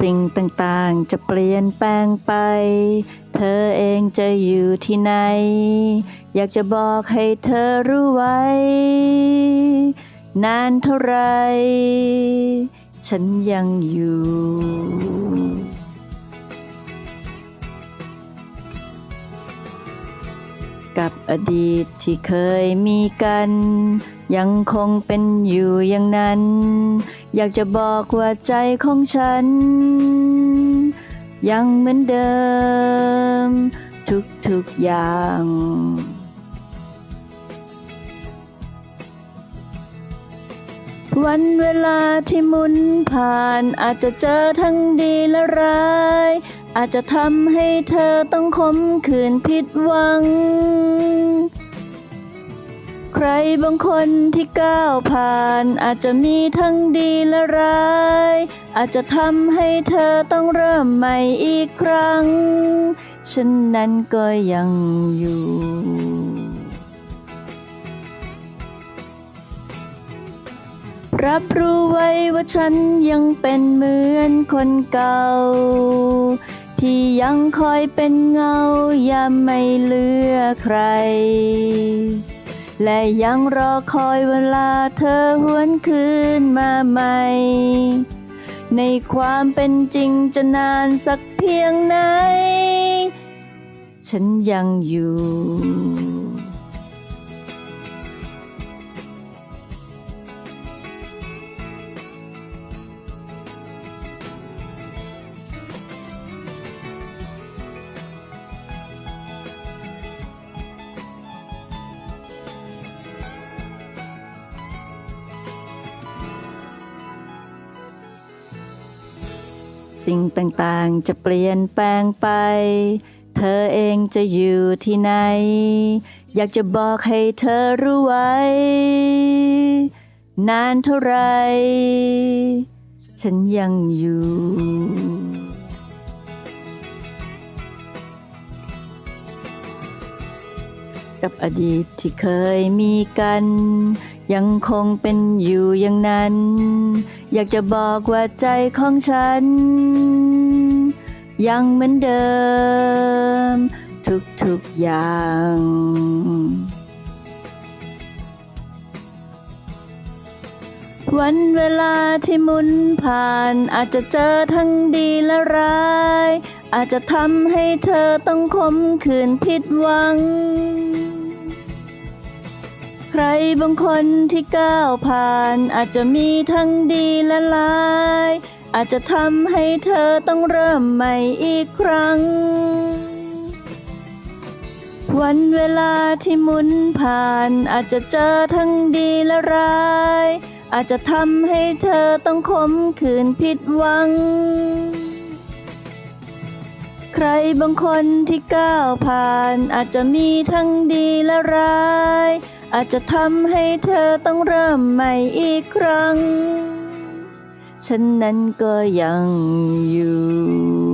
สิ่งต่างๆ จะเปลี่ยนแปลงไป เธอเองจะอยู่ที่ไหน อยากจะบอกให้เธอรู้ไว้ นานเท่าไร ฉันยังอยู่ กับอดีตที่เคยมีกัน ยังคงเป็นอยู่อย่างนั้น อยากจะบอกว่าใจของฉัน ยังเหมือนเดิม ทุกๆอย่าง วันเวลาที่หมุนผ่านอาจจะเจอทั้งดีและร้าย อาจจะทำให้เธอต้องคมขืนผิดหวัง ใครบางคนที่ก้าวผ่าน อาจจะมีทั้งดีและร้าย อาจจะทำให้เธอต้องเริ่มใหม่อีกครั้ง ฉันนั้นก็ยังอยู่รับรู้ไว้ว่าฉันยังเป็นเหมือนคนเก่า ที่ยังคอยเป็นเงายามไม่เลือกใคร และยังรอคอยเวลาเธอหวนคืนมาใหม่ ในความเป็นจริงจะนานสักเพียงไหน ฉันยังอยู่ สิ่งต่างๆ จะเปลี่ยนแปลงไป เธอเองจะอยู่ที่ไหน อยากจะบอกให้เธอรู้ไว้ นานเท่าไร ฉันยังอยู่กับอดีตที่เคยมีกัน ยังคงเป็นอยู่อย่างนั้น อยากจะบอกว่าใจของฉัน ยังเหมือนเดิม ทุกๆอย่าง วันเวลาที่หมุนผ่านอาจจะเจอทั้งดีและร้าย อาจจะทำให้เธอต้องคมขืนผิดหวัง ใครบางคนที่ก้าวผ่าน อาจจะมีทั้งดีและร้าย อาจจะทำให้เธอต้องเริ่มใหม่อีกครั้ง วันเวลาที่หมุนผ่าน อาจจะเจอทั้งดีและร้าย อาจจะทำให้เธอต้องคมขื่นผิดหวังใครบางคนที่ก้าวผ่าน อาจจะมีทั้งดีและร้าย อาจจะทำให้เธอต้องเริ่มใหม่อีกครั้ง ฉันนั้นก็ยังอยู่